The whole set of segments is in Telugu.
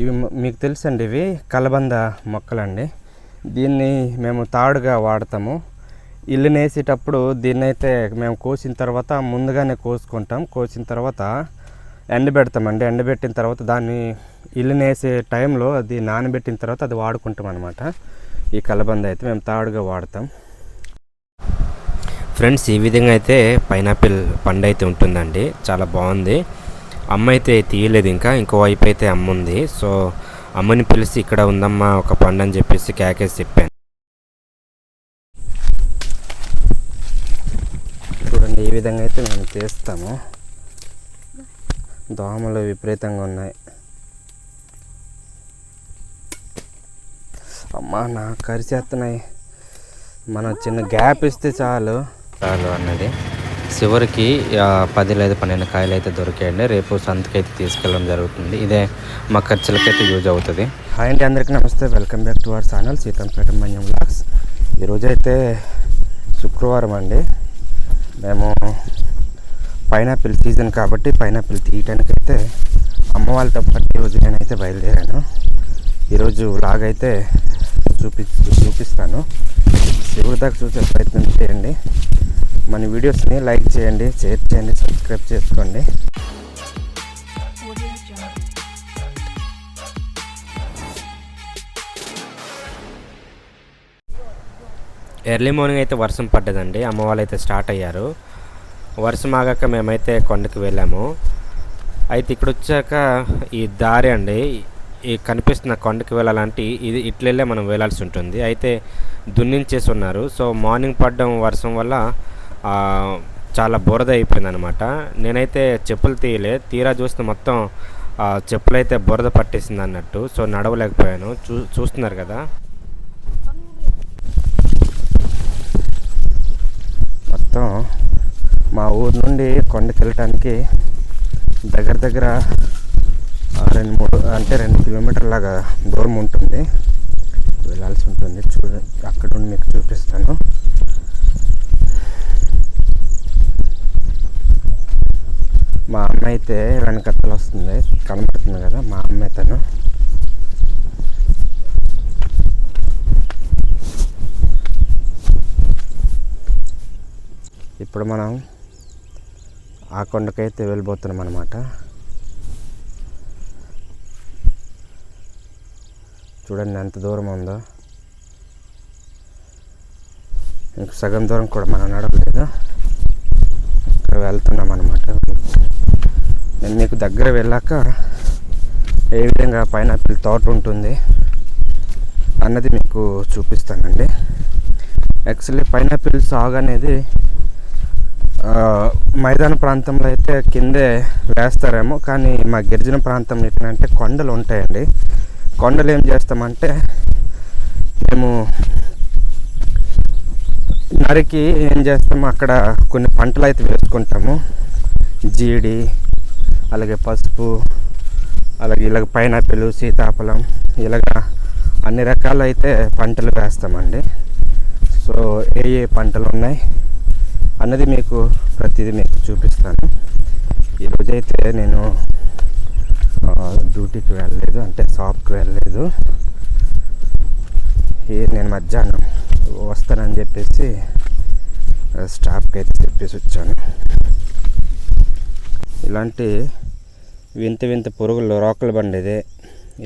ఇవి మీకు తెలుసండి ఇవి కలబంద మొక్కలండి. దీన్ని మేము తాడుగా వాడతాము. ఇల్లు నేసేటప్పుడు దీన్ని అయితే మేము కోసిన తర్వాత ముందుగానే కోసుకుంటాం. కోసిన తర్వాత ఎండబెడతామండి ఎండబెట్టిన తర్వాత దాన్ని ఇల్లు నేసే టైంలో అది నానబెట్టిన తర్వాత అది వాడుకుంటాం అనమాట ఈ కలబంద అయితే మేము తాడుగా వాడతాం. ఫ్రెండ్స్ ఈ విధంగా అయితే పైనాపిల్ పండు అయితే ఉంటుందండి. చాలా బాగుంది. అమ్మ అయితే తీయలేదు ఇంకా ఇంకో వైపు అయితే అమ్మ ఉంది సో అమ్మని పిలిచి ఇక్కడ ఉందమ్మా ఒక పండు అని చెప్పేసి కేకేసి చెప్పాను. చూడండి ఈ విధంగా అయితే మేము చేస్తాము. దోమలు విపరీతంగా ఉన్నాయి. అమ్మా నా కరిచేస్తున్నాయి. మనం చిన్న గ్యాప్ ఇస్తే చాలు. చాలు అన్నది. చివరికి పది లేదా పన్నెండు కాయలు అయితే దొరికాయండి. రేపు సంతకైతే తీసుకెళ్ళడం జరుగుతుంది. ఇదే మా ఖర్చులకైతే యూజ్ అవుతుంది. హాయ్ అండి అందరికీ నమస్తే. Welcome back to our channel Seethampeta Manyam blogs ఈరోజు అయితే శుక్రవారం అండి. మేము పైనాపిల్ సీజన్ కాబట్టి పైనాపిల్ తీయటానికి అయితే అమ్మ వాళ్ళతో పాటు ఈరోజు నేనైతే బయలుదేరాను. ఈరోజు లాగైతే అయితే చూపి చూపిస్తాను. చివరి దాకా చూసే ప్రయత్నం చేయండి. మన వీడియోస్ని లైక్ చేయండి షేర్ చేయండి సబ్స్క్రైబ్ చేసుకోండి. ఎర్లీ మార్నింగ్ అయితే వర్షం పడ్డదండి. అమ్మ వాళ్ళు అయితే స్టార్ట్ అయ్యారు. వర్షం ఆగాక మేమైతే కొండకి వెళ్ళాము. అయితే ఇక్కడ వచ్చాక ఈ దారి అండి. ఈ కనిపిస్తున్న కొండకి వెళ్ళాలంటే ఇది ఇట్లెళ్ళే మనం వెళ్ళాల్సి ఉంటుంది. అయితే దున్నించేసి ఉన్నారు. సో మార్నింగ్ పడ్డం వర్షం వల్ల చాలా బురద అయిపోయిందనమాట నేనైతే చెప్పులు తీయలే. తీరా చూస్తే మొత్తం ఆ, చెప్పులైతే బురద పట్టేసింది అన్నట్టు సో నడవలేకపోయాను. చూ చూస్తున్నారు కదా. మొత్తం మా ఊరు నుండి కొండకి వెళ్ళటానికి దగ్గర దగ్గర రెండు మూడు అంటే రెండు కిలోమీటర్ లాగా దూరం ఉంటుంది. వెళ్ళాల్సి ఉంటుంది. చూ అక్కడ నుండి మీకు చూపిస్తాను. మా అమ్మ అయితే వెనకత్తలు వస్తుంది కనబడుతుంది కదా మా అమ్మ తను. ఇప్పుడు మనం ఆ కొండకైతే వెళ్ళిపోతున్నాం అనమాట చూడండి ఎంత దూరం ఉందో. ఇంక సగం దూరం కూడా మనం నడవలేదు. ఇక్కడ వెళ్తున్నాం అనమాట నేను మీకు దగ్గర వెళ్ళాక ఏ విధంగా పైనాపిల్ తోట ఉంటుంది అన్నది మీకు చూపిస్తానండి. యాక్చువల్లీ పైనాపిల్ సాగు అనేది మైదాన ప్రాంతంలో అయితే కిందే వేస్తారేమో కానీ మా గిరిజన ప్రాంతంలో ఎట్లంటే కొండలు ఉంటాయండి. కొండలు ఏం చేస్తామంటే మేము నరికి ఏం చేస్తాము అక్కడ కొన్ని పంటలు అయితే వేసుకుంటాము. జీడి అలాగే పసుపు అలాగే ఇలాగ పైనాపిల్ సీతాఫలం ఇలాగ అన్ని రకాలు అయితే పంటలు వేస్తామండి. సో ఏ ఏ పంటలు ఉన్నాయి అన్నది మీకు ప్రతిదీ మీకు చూపిస్తాను. ఈరోజైతే నేను డ్యూటీకి వెళ్ళలేదు అంటే షాప్కి వెళ్ళలేదు. ఈ నేను మధ్యాహ్నం వస్తానని చెప్పేసి స్టాఫ్కి అయితే చెప్పేసి వచ్చాను ఇలాంటి వింత వింత పురుగులు రోకలు బండి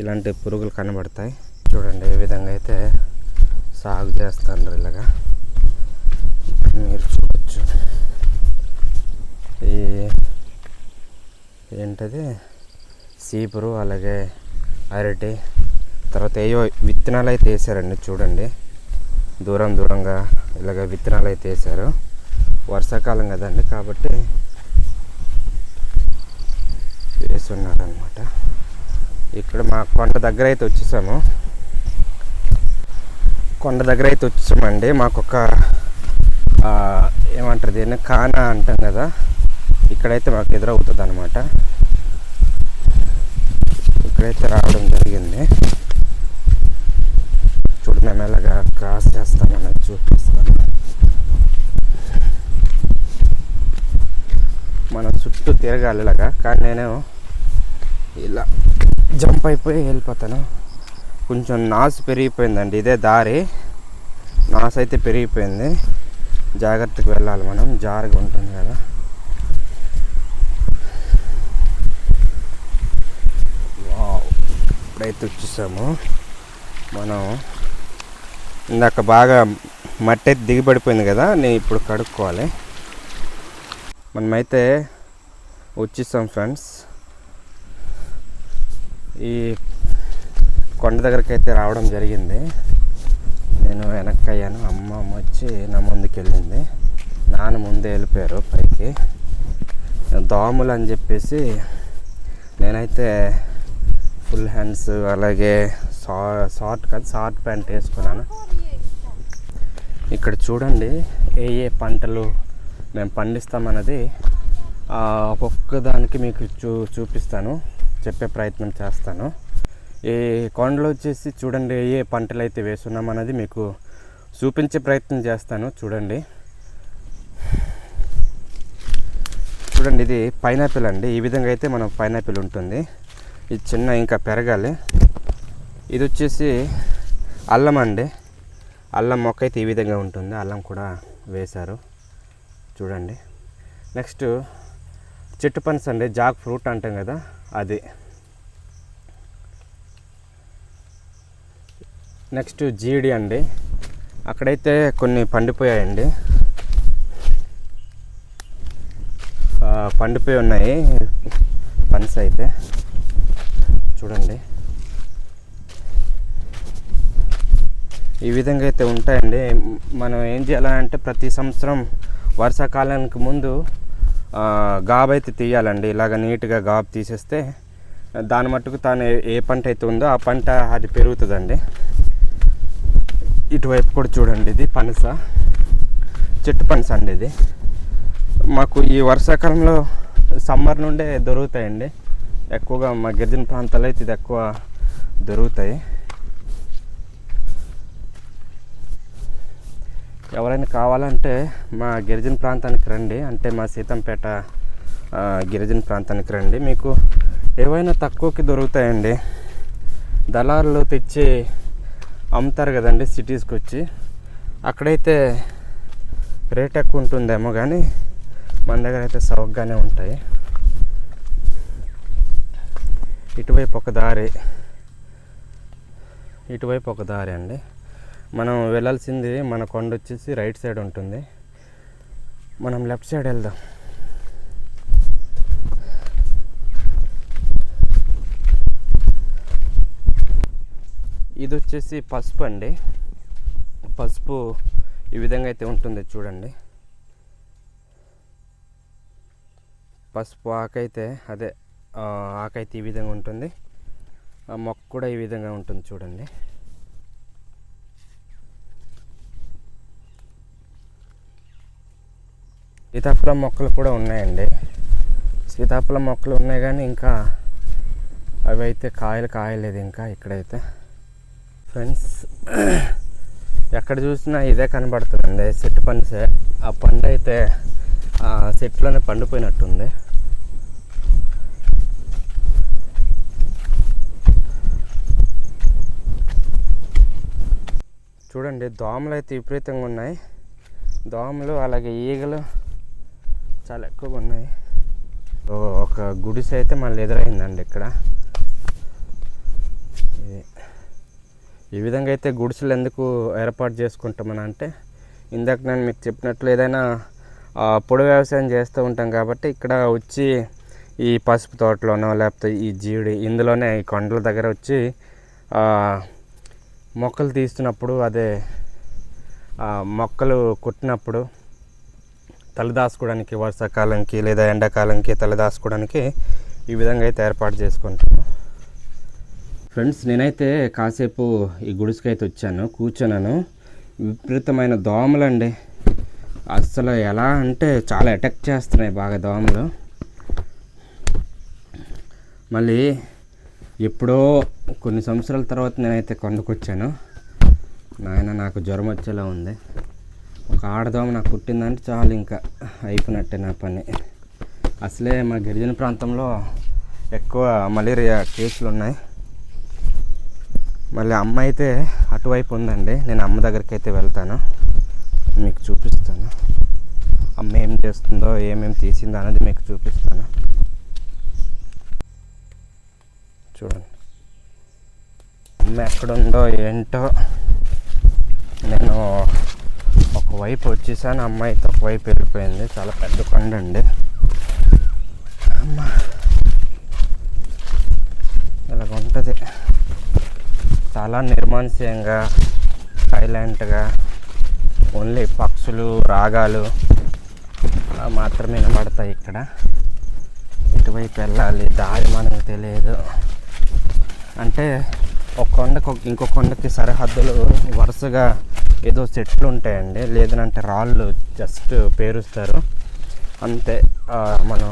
ఇలాంటి పురుగులు కనబడతాయి. చూడండి ఏ విధంగా అయితే సాగు చేస్తాను ఇలాగా. మీరు చూడొచ్చు. ఈ ఏంటది? సీపురు అలాగే అరటి తర్వాత ఏయో విత్తనాలు అయితే వేసారండి చూడండి. దూరం దూరంగా ఇలాగ విత్తనాలు అయితే వేసారు. వర్షాకాలం కదండి కాబట్టి వేస్తున్నారనమాట ఇక్కడ మా కొండ దగ్గర అయితే వచ్చేసాము. కొండ దగ్గర అయితే వచ్చేసామండి మాకు ఒక ఏమంటారు దీన్ని? కానా అంటాం కదా. ఇక్కడైతే మాకు ఎదురవుతుంది అనమాట ఇక్కడైతే రావడం జరిగింది. చూడు మేము ఎలాగా క్రాస్ చేస్తామని చూపిస్తాను. మనం చుట్టూ తిరగాలి ఇలాగా. కానీ నేను ఇలా. జంప్ అయిపోయి వెళ్ళిపోతాను? కొంచెం నాసు పెరిగిపోయిందండి ఇదే దారి. నాసు అయితే పెరిగిపోయింది. జాగ్రత్తకు వెళ్ళాలి మనం జారుగా ఉంటుంది కదా. వావ్. ఇప్పుడైతే వచ్చేసాము. మనం ఇందాక బాగా మట్టి అయితే దిగిపడిపోయింది కదా నేను ఇప్పుడు కడుక్కోవాలి. మనమైతే వచ్చేసాం ఫ్రెండ్స్. ఈ కొండ దగ్గరికి అయితే రావడం జరిగింది. నేను వెనక్కి అయ్యాను అమ్మ అమ్మ వచ్చి నా ముందుకు వెళ్ళింది నాన్న ముందే వెళ్ళిపోయారు పైకి. దోమలు అని చెప్పేసి నేనైతే ఫుల్ హ్యాండ్స్ అలాగే షా షార్ట్ కాదు షార్ట్ ప్యాంట్ వేసుకున్నాను. ఇక్కడ చూడండి ఏ ఏ పంటలు మేము పండిస్తామన్నది ఒక్కొక్క దానికి మీకు చూ చూపిస్తాను. చెప్పే ప్రయత్నం చేస్తాను. ఈ కొండలు వచ్చేసి చూడండి ఏ పంటలు అయితే వేస్తున్నాం అనేది మీకు చూపించే ప్రయత్నం చేస్తాను. చూడండి. చూడండి ఇది పైనాపిల్ అండి. ఈ విధంగా అయితే మనం పైనాపిల్ ఉంటుంది. ఇది చిన్న ఇంకా పెరగాలి. ఇది వచ్చేసి అల్లం అండి. అల్లం మొక్క అయితే ఈ విధంగా ఉంటుంది. అల్లం కూడా వేశారు. చూడండి. నెక్స్ట్ చెట్టు పనస అండి. జాక్ ఫ్రూట్ అంటాం కదా. అది. నెక్స్ట్ జీడి అండి. అక్కడైతే కొన్ని పండిపోయాయండి. పండిపోయి ఉన్నాయి. పనస అయితే. చూడండి. ఈ విధంగా అయితే ఉంటాయండి. మనం ఏం చేయాలంటే ప్రతి సంవత్సరం వర్షాకాలానికి ముందు గాబ్ అయితే తీయాలండి. ఇలాగ నీట్గా గాబు తీసేస్తే దాని మట్టుకు తాను ఏ- పంట అయితే ఉందో ఆ పంట అది పెరుగుతుందండి. ఇటువైపు కూడా చూడండి ఇది పనస. చెట్టు పనస అండి ఇది. మాకు ఈ వర్షాకాలంలో సమ్మర్ నుండే దొరుకుతాయండి. ఎక్కువగా మా గిరిజన ప్రాంతాలు అయితే ఇది ఎక్కువ దొరుకుతాయి. ఎవరైనా కావాలంటే మా గిరిజన ప్రాంతానికి రండి. అంటే మా సీతంపేట గిరిజన ప్రాంతానికి రండి. మీకు ఏవైనా తక్కువకి దొరుకుతాయండి. దళారులు తెచ్చి అమ్ముతారు కదండి సిటీస్కి వచ్చి అక్కడైతే రేట్ ఎక్కువ ఉంటుందేమో కానీ మన దగ్గర అయితే సౌకగానే ఉంటాయి. ఇటువైపు ఒక దారి. ఇటువైపు ఒక దారి అండి. మనం వెళ్ళాల్సింది మన కొండ వచ్చేసి రైట్ సైడ్ ఉంటుంది. మనం లెఫ్ట్ సైడ్ వెళ్దాం. ఇది వచ్చేసి పసుపు అండి. పసుపు ఈ విధంగా అయితే ఉంటుంది చూడండి. పసుపు ఆకైతే అదే ఆకైతే ఈ విధంగా ఉంటుంది. ఆ మొక్క కూడా ఈ విధంగా ఉంటుంది చూడండి. సీతాఫలం మొక్కలు కూడా ఉన్నాయండి. సీతాఫలం మొక్కలు ఉన్నాయి కానీ ఇంకా అవి అయితే కాయలు కాయలేదు ఇంకా ఇక్కడైతే. ఫ్రెండ్స్ ఎక్కడ చూసినా ఇదే కనబడుతుందండి. చెట్టు పండుసే ఆ పండు అయితే ఆ చెట్లోనే పండిపోయినట్టుంది. చూడండి దోమలు అయితే విపరీతంగా ఉన్నాయి. దోమలు అలాగే ఈగలు చాలా ఎక్కువగా ఉన్నాయి. ఒక గుడిసె అయితే మళ్ళీ ఎదురైందండి ఇక్కడ. ఇది. ఈ విధంగా అయితే గుడిసెలు ఎందుకు ఏర్పాటు చేసుకుంటామని అంటే ఇందాక నేను మీకు చెప్పినట్లు ఏదైనా పొడి వ్యవసాయం చేస్తూ ఉంటాం కాబట్టి ఇక్కడ వచ్చి ఈ పసుపు తోటలోనో లేకపోతే ఈ జీడి ఇందులోనే ఈ కొండల దగ్గర వచ్చి మొక్కలు తీస్తున్నప్పుడు అదే మొక్కలు కుట్టినప్పుడు తలదాసుకోవడానికి వర్షాకాలంకి లేదా ఎండాకాలంకి తలదాసుకోవడానికి ఈ విధంగా అయితే ఏర్పాటు చేసుకుంటాను ఫ్రెండ్స్ నేనైతే కాసేపు ఈ గుడిసెకైతే అయితే వచ్చాను కూర్చున్నాను. విపరీతమైన దోమలండి. అస్సలు ఎలా అంటే చాలా అటాక్ చేస్తున్నాయి బాగా దోమలు. మళ్ళీ ఎప్పుడో కొన్ని సంవత్సరాల తర్వాత నేనైతే కొండకొచ్చాను. నాయన నాకు జ్వరం వచ్చేలా ఉంది. ఒక ఆడదోమ నాకు పుట్టిందంటే చాలు ఇంకా అయిపోయినట్టే నా పని. అసలే మా గిరిజన ప్రాంతంలో ఎక్కువ మలేరియా కేసులు ఉన్నాయి. మళ్ళీ అమ్మ అయితే అటువైపు ఉందండి. నేను అమ్మ దగ్గరికి అయితే వెళ్తాను. మీకు చూపిస్తాను. అమ్మ ఏం చేస్తుందో ఏమేమి తీసిందో అనేది మీకు చూపిస్తాను. చూడండి. అమ్మ ఎక్కడుందో ఏంటో నేను వైపు వచ్చేసాను. అమ్మాయి తప్ప వైపు వెళ్ళిపోయింది. చాలా పెద్ద కొండ అండి అమ్మ. ఇలాగ ఉంటుంది. చాలా నిర్మానుష్యంగా సైలెంట్గా ఓన్లీ పక్షులు రాగాలు అలా మాత్రమే వినపడతాయి ఇక్కడ. ఇటువైపు వెళ్ళాలి. దారి మనకు తెలియదు. అంటే ఒక కొండకు ఇంకో కొండకి సరిహద్దులు వరుసగా ఏదో చెట్లు ఉంటాయండి. లేదనంటే రాళ్ళు జస్ట్ పేరుస్తారు. అంతే మనం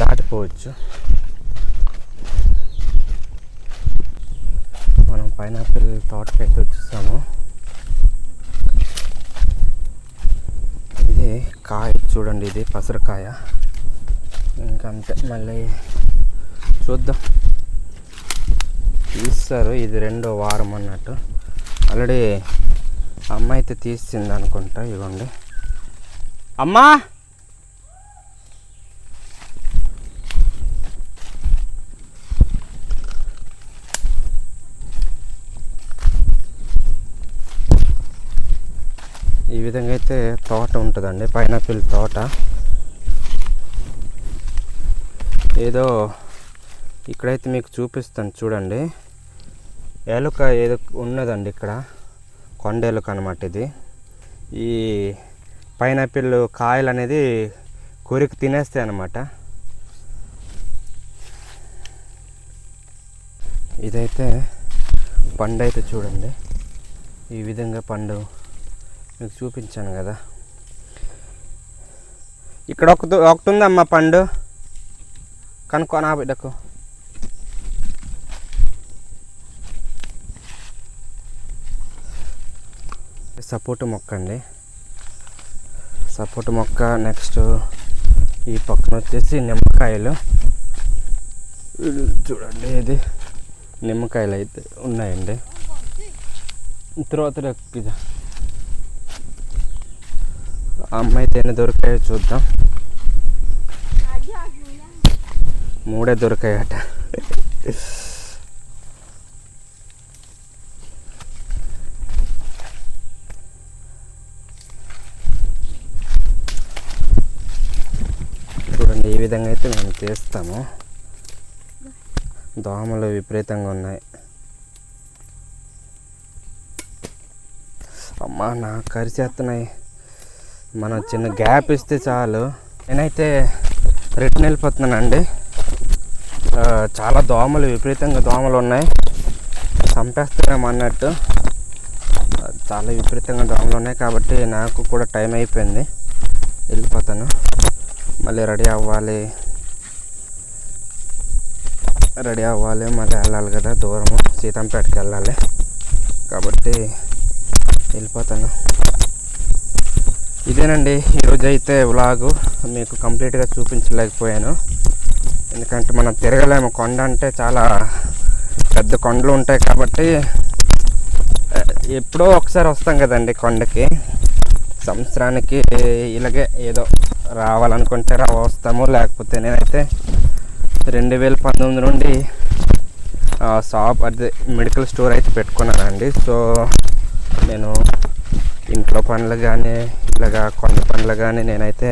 దాటిపోవచ్చు. మనం పైనాపిల్ తోటకైతే వచ్చేసాము. ఇది కాయ చూడండి ఇది పసరకాయ. ఇంకంతే మళ్ళీ చూద్దాం. ఇస్తారు ఇది రెండో వారం అన్నట్టు. ఆల్రెడీ అమ్మ అయితే తీసింది అనుకుంటా ఇవ్వండి అమ్మా! ఈ విధంగా అయితే తోట ఉంటుందండి పైనాపిల్ తోట. ఏదో ఇక్కడైతే మీకు చూపిస్తాను చూడండి. ఎలుక ఏదో ఉన్నదండి ఇక్కడ. కొండ అనమాట ఇది. ఈ పైనాపిల్ కాయలు అనేది కొరికి తినేస్తాయి అనమాట ఇదైతే పండు అయితే చూడండి. ఈ విధంగా పండు మీకు చూపించాను కదా. ఇక్కడ ఒక ఒకటి ఉందమ్మా పండు. కనుక్కో నా బిడ్డకు. సపోటా మొక్క అండి. సపోటా మొక్క నెక్స్ట్ ఈ పక్కన వచ్చేసి నిమ్మకాయలు. చూడండి ఇది. నిమ్మకాయలు అయితే ఉన్నాయండి. తర్వాత అమ్మాయి ఎన్ని దొరికాయో చూద్దాం. మూడే దొరికాయట చూడండి ఈ విధంగా అయితే మేము చేస్తాము. దోమలు విపరీతంగా ఉన్నాయి. అమ్మా నా కరిచేస్తున్నాయి మనం చిన్న గ్యాప్ ఇస్తే చాలు. నేనైతే రిటర్న్ వెళ్ళిపోతున్నానండి. చాలా దోమలు విపరీతంగా దోమలు ఉన్నాయి. చంపేస్తున్నాం అన్నట్టు. చాలా విపరీతంగా దోమలు ఉన్నాయి కాబట్టి నాకు కూడా టైం అయిపోయింది. వెళ్ళిపోతాను. మళ్ళీ రెడీ అవ్వాలి. రెడీ అవ్వాలి. మళ్ళీ వెళ్ళాలి కదా దూరము. సీతంపేటకి వెళ్ళాలి. కాబట్టి వెళ్ళిపోతాను. ఇదేనండి. ఈరోజు అయితే వ్లాగు. మీకు కంప్లీట్గా చూపించలేకపోయాను. ఎందుకంటే మనం తిరగలేము. కొండ అంటే చాలా పెద్ద కొండలు ఉంటాయి కాబట్టి ఎప్పుడో ఒకసారి వస్తాం కదండి కొండకి. సంవత్సరానికి ఇలాగే ఏదో రావాలనుకుంటే రా వస్తాము లేకపోతే నేనైతే రెండు వేల పంతొమ్మిది నుండి షాప్ అదే మెడికల్ స్టోర్ అయితే పెట్టుకున్నానండి. సో నేను ఇంట్లో పనులు కానీ ఇలాగా కొండ పనులు కానీ నేనైతే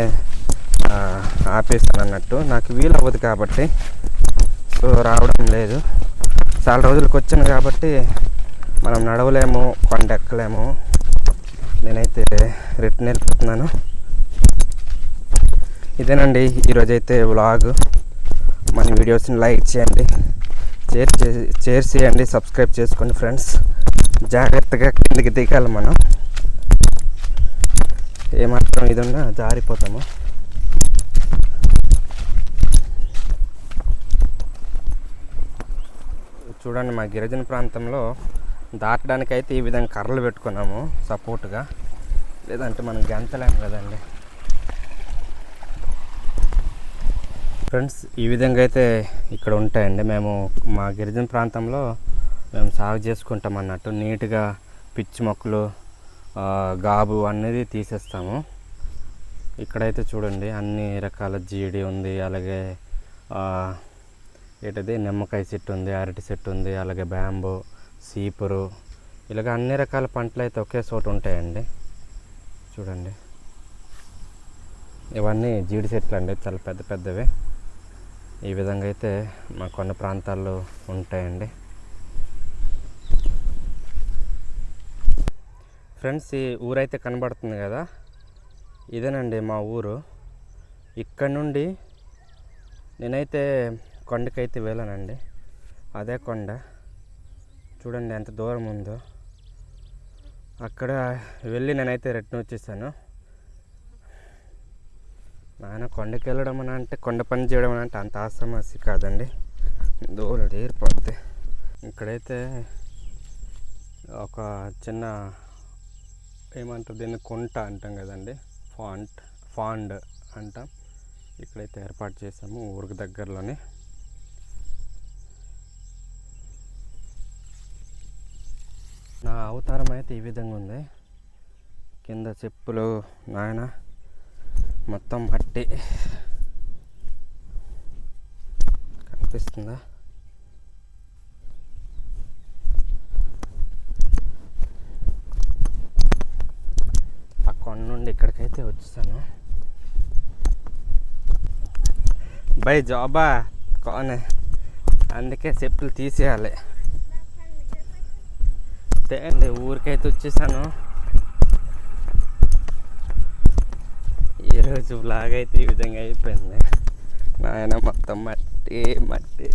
ఆపేస్తాను అన్నట్టు. నాకు వీలు అవ్వదు కాబట్టి సో రావడం లేదు. చాలా రోజులకు వచ్చాను కాబట్టి మనం నడవలేము కొండ ఎక్కలేము నేనైతే రిటర్న్ వెళ్ళిపోతున్నాను ఇదేనండి ఈరోజైతే వ్లాగ్. మన వీడియోస్ని లైక్ చేయండి. షేర్ చేసి షేర్ చేయండి సబ్స్క్రైబ్ చేసుకోండి ఫ్రెండ్స్. జాగ్రత్తగా కిందికి దిగాలి మనం. ఏమాత్రం ఇది ఉన్నా జారిపోతాము. చూడండి మా గిరిజన ప్రాంతంలో దాటడానికి అయితే ఈ విధంగా కర్రలు పెట్టుకున్నాము సపోర్ట్గా లేదంటే మనం గెంతలేము కదండి. ఫ్రెండ్స్ ఈ విధంగా అయితే ఇక్కడ ఉంటాయండి. మేము మా గిరిజన ప్రాంతంలో మేము సాగు చేసుకుంటాం అన్నట్టు. నీట్గా పిచ్చి మొక్కలు గాబు అనేది తీసేస్తాము. ఇక్కడైతే చూడండి అన్ని రకాల జీడి ఉంది. అలాగే ఏంటది? నిమ్మకాయ చెట్టు ఉంది అరటి చెట్టు ఉంది అలాగే బ్యాంబో. సీపురు ఇలాగ అన్ని రకాల పంటలు అయితే ఒకే చోట ఉంటాయండి. చూడండి. ఇవన్నీ జీడి చెట్లు అండి చాలా పెద్ద పెద్దవి. ఈ విధంగా అయితే మా కొన్ని ప్రాంతాల్లో ఉంటాయండి. ఫ్రెండ్స్ ఈ ఊరైతే కనబడుతుంది కదా? ఇదేనండి మా ఊరు. ఇక్కడ నుండి నేనైతే కొండకైతే వెళ్ళానండి. అదే కొండ. చూడండి ఎంత దూరం ఉందో. అక్కడ వెళ్ళి నేనైతే రిటర్న్ వచ్చేసాను. నాయన కొండకి వెళ్ళడం అని అంటే కొండ పని చేయడం అని అంటే అంత ఆసమాసి కాదండి. దూరం ఏర్పడితే ఇక్కడైతే ఒక చిన్న ఏమంటారు దీన్ని కుంట అంటాం కదండి. ఫాంట్ ఫాండ్ అంటాం. ఇక్కడైతే ఏర్పాటు చేసాము ఊరికి దగ్గరలోనే. నా అవతారం అయితే ఈ విధంగా ఉంది. కింద చెప్పులు నాయన మొత్తం మట్టి కనిపిస్తుందా? ఆ కొండ నుండి ఇక్కడికైతే వచ్చేసాను. బై జాబా కోనే. అందుకే చెప్పులు తీసేయాలి. అంతే ఊరికైతే వచ్చేసాను. ఈరోజు బ్లాగ్ అయితే ఈ విధంగా అయిపోయింది. నాయన మొత్తం మట్టి మట్టి.